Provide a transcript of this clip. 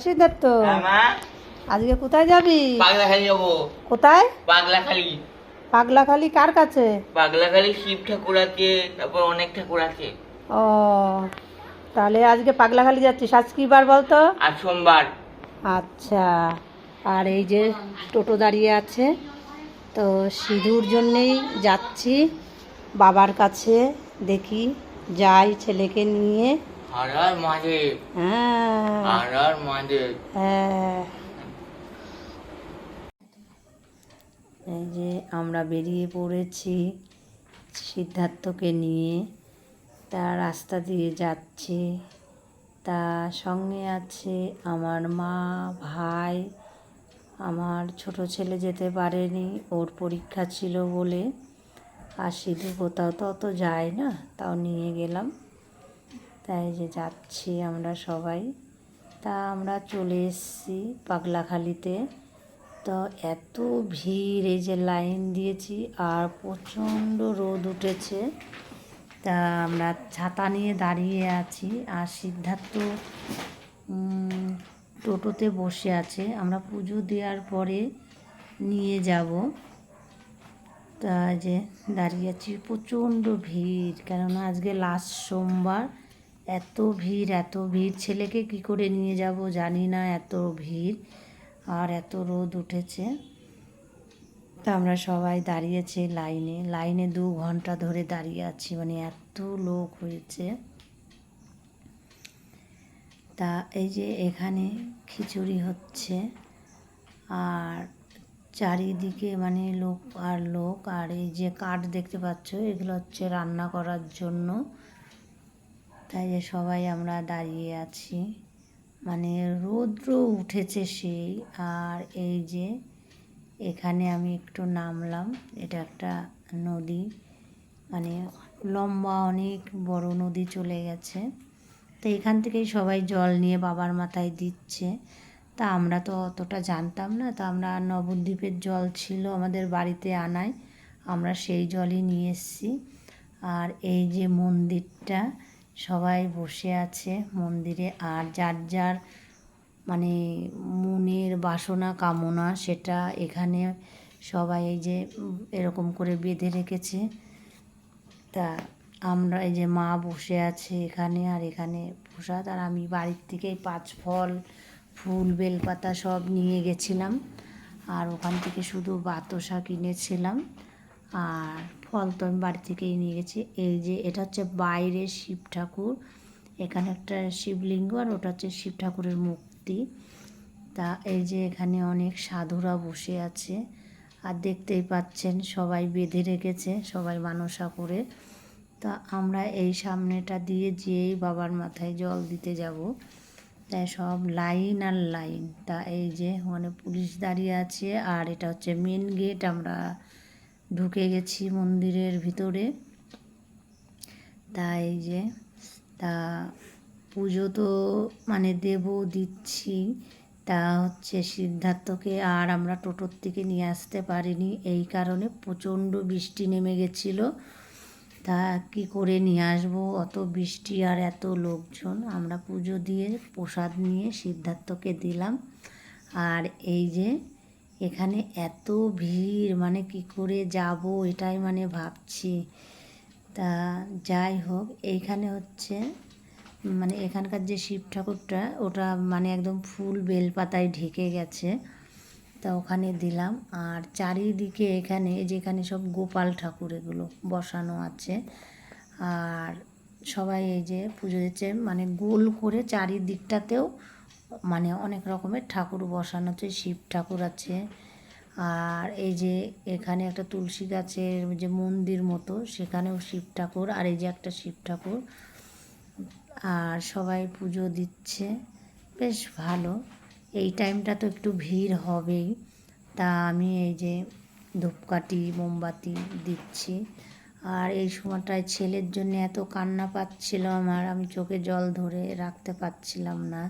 সিদ্ধার্থ হ্যাঁ, আজকে কোথায় যাবি? পাগলাখালি যাব। কোথায়? পাগলাখালি পাগলাখালি কার কাছে? পাগলাখালি শিব ঠাকুর আছে তারপর অনেক ঠাকুর আছে ও তাহলে আজকে পাগলাখালি যাচ্ছিস। আজ কি বার বলতো? আর সোমবার। আচ্ছা আর এই যে টোটো দাঁড়িয়ে আছে তো সিঁদুর জন্যেই যাচ্ছি। বাবার কাছে দেখি যাই ছেলেকে নিয়ে। আর মাঝে। হ্যাঁ। আর আর মাঝে। হ্যাঁ। এই যে আমরা বেরিয়ে পড়েছি সিদ্ধার্থকে নিয়ে। তা রাস্তা দিয়ে যাচ্ছে। তা সঙ্গে আছে আমার মা ভাই। আমার ছোট ছেলে যেতে পারেনি ওর পরীক্ষা ছিল বলে। আর সিধু কোথাও তো অত যায় না তাও নিয়ে গেলাম। তাই যে যাচ্ছি আমরা সবাই, তা আমরা চলে এসেছি পাগলাখালিতে। তো এত ভিড়, এই যে লাইন দিয়েছি আর প্রচণ্ড রোদ উঠেছে। তা আমরা ছাতা নিয়ে দাঁড়িয়ে আছি আর সিদ্ধার্থ টোটোতে বসে আছে। আমরা পুজো দেওয়ার পরে নিয়ে যাব। তা যে দাঁড়িয়ে আছি, প্রচণ্ড ভিড়। কেননা আজকে লাস্ট সোমবার। এত ভিড় এত ভিড়। ছেলেকে কি করে নিয়ে যাব জানি না, এত ভিড় আর এত রোদ উঠেছে। তা আমরা সবাই দাঁড়িয়েছি লাইনে। লাইনে দু ঘণ্টা ধরে দাঁড়িয়ে আছি মানে এত লোক হয়েছে। তা এই যে এখানে খিচুড়ি হচ্ছে আর চারিদিকে মানে লোক আর লোক। আর এই যে কাঠ দেখতে পাচ্ছ, এগুলো হচ্ছে রান্না করার জন্য। তাই যে সবাই আমরা দাঁড়িয়ে আছি। মানে রৌদ্র উঠেছে সেই, আর এই যে এখানে আমি একটু নামলাম। এটা একটা নদী। মানে লম্বা অনেক বড় নদী চলে গেছে। তো এখান থেকেই সবাই জল নিয়ে বাবার মাথায় দিচ্ছে। তা আমরা তো অতটা জানতাম না। তা আমরা নবদ্বীপের জল ছিল আমাদের বাড়িতে আনায়। আমরা সেই জলই নিয়ে এসেছি। আর এই যে মন্দিরটা সবাই বসে আছে মন্দিরে আর যার যার মানে মনের বাসনা কামনা সেটা এখানে সবাই এই যে এরকম করে বেঁধে রেখেছে। তা আমরা এই যে মা বসে আছে এখানে আর এখানে প্রসাদ। আর আমি বাড়ির থেকেই পাঁচ ফল, ফুল, বেলপাতা সব নিয়ে গেছিলাম। আর ওখান থেকে শুধু বাতাসা কিনেছিলাম। আর ফল তো আমি বাড়ি থেকেই নিয়ে গেছি। এই যে এটা হচ্ছে বাইরে শিব ঠাকুর। এখানে একটা শিবলিঙ্গ আর ওটা হচ্ছে শিব ঠাকুরের মূর্তি। তা এই যে এখানে অনেক সাধুরা বসে আছে। আর দেখতেই পাচ্ছেন সবাই বেঁধে রেখেছে, সবাই মানসা করে। তা আমরা এই সামনেটা দিয়ে যেয়েই বাবার মাথায় জল দিতে যাব। তাই সব লাইন আর লাইন। তা এই যে মানে পুলিশ দাঁড়িয়ে আছে আর এটা হচ্ছে মেন গেট আমরা ঢুকে গেছি মন্দিরের ভিতরে। তা এই যে, তা পুজো তো মানে দেব দিচ্ছি। তা হচ্ছে সিদ্ধার্থকে আর আমরা টোটোর থেকে নিয়ে আসতে পারিনি। এই কারণে প্রচণ্ড বৃষ্টি নেমে গেছিল। তা কি করে নিয়ে আসব? অত বৃষ্টি আর এত লোকজন। আমরা পুজো দিয়ে প্রসাদ নিয়ে সিদ্ধার্থকে দিলাম। আর এই যে এখানে এত ভিড় মানে কি করে যাব এটাই মানে ভাবছি। তা যাই হোক, এইখানে হচ্ছে মানে এখানকার যে শিব ঠাকুরটা, ওটা মানে একদম ফুল বেলপাতায় ঢেকে গেছে। তা ওখানে দিলাম। আর চারিদিকে এখানে যেখানে সব গোপাল ঠাকুর এগুলো বসানো আছে। আর সবাই এই যে পুজো দিচ্ছে মানে গোল করে চারিদিকটাতেও মানে অনেক রকমের ঠাকুর বসানো আছে, শিব ঠাকুর আছে। আর এই যে এখানে একটা তুলসী গাছের যে মন্দির মতো, সেখানেও শিব ঠাকুর। আর এই যে একটা শিব ঠাকুর। আর সবাই পুজো দিচ্ছে। বেশ ভালো। এই টাইমটা তো একটু ভিড় হবেই। তা আমি এই যে ধূপকাঠি, মোমবাতি দিচ্ছি। আর এই সময়টায় ছেলের জন্য এত কান্না পাচ্ছিল আমার। আমি চোখে জল ধরে রাখতে পারছিলাম না।